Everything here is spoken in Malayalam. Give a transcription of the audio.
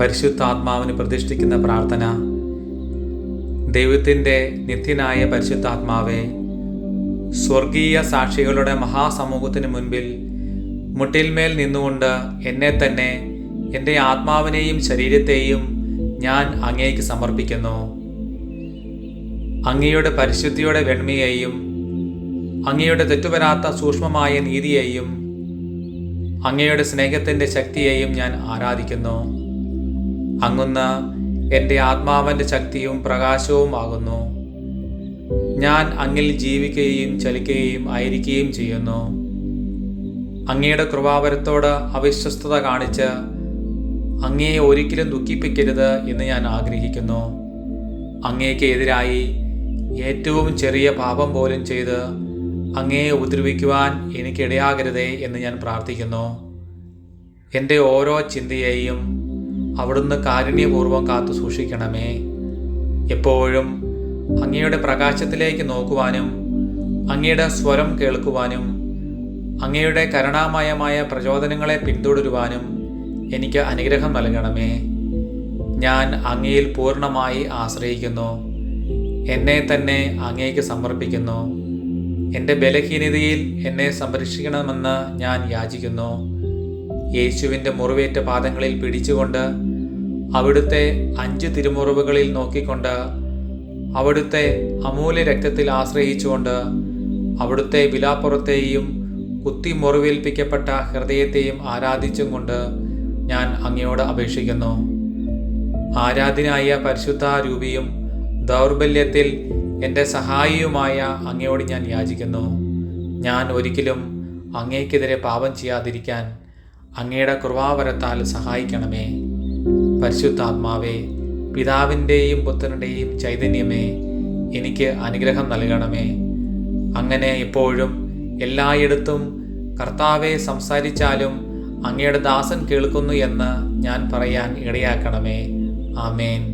പരിശുദ്ധാത്മാവിന് പ്രതിഷ്ഠിക്കുന്ന പ്രാർത്ഥന. ദൈവത്തിന്റെ നിത്യനായ പരിശുദ്ധാത്മാവെ സ്വർഗീയ സാക്ഷികളുടെ മഹാസമൂഹത്തിന് മുൻപിൽ മുട്ടിൽമേൽ നിന്നുകൊണ്ട് എന്നെ തന്നെ എന്റെ ആത്മാവിനെയും ശരീരത്തെയും ഞാൻ അങ്ങേക്ക് സമർപ്പിക്കുന്നു. അങ്ങയുടെ പരിശുദ്ധിയുടെ വെണ്മയെയും അങ്ങയുടെ തെറ്റുവരാത്ത സൂക്ഷ്മമായ നീതിയെയും അങ്ങയുടെ സ്നേഹത്തിന്റെ ശക്തിയെയും ഞാൻ ആരാധിക്കുന്നു. അങ്ങുന്ന് എന്റെ ആത്മാവിന്റെ ശക്തിയും പ്രകാശവും ആകുന്നു. ഞാൻ അങ്ങിൽ ജീവിക്കുകയും ചലിക്കുകയും ആയിരിക്കുകയും ചെയ്യുന്നു. അങ്ങയുടെ കൃപാവരത്തോട് അവിശ്വസ്തത കാണിച്ച് അങ്ങയെ ഒരിക്കലും ദുഃഖിപ്പിക്കരുത് എന്ന് ഞാൻ ആഗ്രഹിക്കുന്നു. അങ്ങേക്ക് എതിരായി ഏറ്റവും ചെറിയ പാപം പോലും ചെയ്ത് അങ്ങയെ ഉപദ്രവിക്കുവാൻ എനിക്കിടയാകരുതേ എന്ന് ഞാൻ പ്രാർത്ഥിക്കുന്നു. എന്റെ ഓരോ ചിന്തയെയും അവിടുന്ന് കാരുണ്യപൂർവം കാത്തു സൂക്ഷിക്കണമേ. എപ്പോഴും അങ്ങയുടെ പ്രകാശത്തിലേക്ക് നോക്കുവാനും അങ്ങയുടെ സ്വരം കേൾക്കുവാനും അങ്ങയുടെ കരുണാമയമായ പ്രചോദനങ്ങളെ പിന്തുടരുവാനും എനിക്ക് അനുഗ്രഹം നൽകണമേ. ഞാൻ അങ്ങയിൽ പൂർണമായി ആശ്രയിക്കുന്നു. എന്നെ തന്നെ അങ്ങേക്ക് സമർപ്പിക്കുന്നു. എന്റെ ബലഹീനതയിൽ എന്നെ സംരക്ഷിക്കണമെന്ന് ഞാൻ യാചിക്കുന്നു. യേശുവിന്റെ മുറിവേറ്റ പാദങ്ങളിൽ പിടിച്ചുകൊണ്ട് അവിടുത്തെ അഞ്ച് തിരുമുറിവുകളിൽ നോക്കിക്കൊണ്ട് അവിടുത്തെ അമൂല്യ രക്തത്തിൽ ആശ്രയിച്ചുകൊണ്ട് അവിടുത്തെ വിലാപ്പുറത്തെയും കുത്തി മുറിവേൽപ്പിക്കപ്പെട്ട ഹൃദയത്തെയും ആരാധിച്ചും കൊണ്ട് ഞാൻ അങ്ങയോട് അപേക്ഷിക്കുന്നു. ആരാധനായ പരിശുദ്ധ രൂപിയും ദൗർബല്യത്തിൽ എന്റെ സഹായിയുമായ അങ്ങയോട് ഞാൻ യാചിക്കുന്നു. ഞാൻ ഒരിക്കലും അങ്ങേക്കെതിരെ പാപം ചെയ്യാതിരിക്കാൻ അങ്ങയുടെ കൃപാവരത്താൽ സഹായിക്കണമേ. പരിശുദ്ധാത്മാവേ പിതാവിന്റെയും പുത്രന്റെയും ചൈതന്യമേ എനിക്ക് അനുഗ്രഹം നൽകണമേ. അങ്ങനെ എപ്പോഴും എല്ലായിടത്തും കർത്താവെ സംസാരിച്ചാലും അങ്ങയുടെ ദാസൻ കേൾക്കുന്നു എന്ന് ഞാൻ പറയാൻ ഇടയാക്കണമേ. ആമേൻ.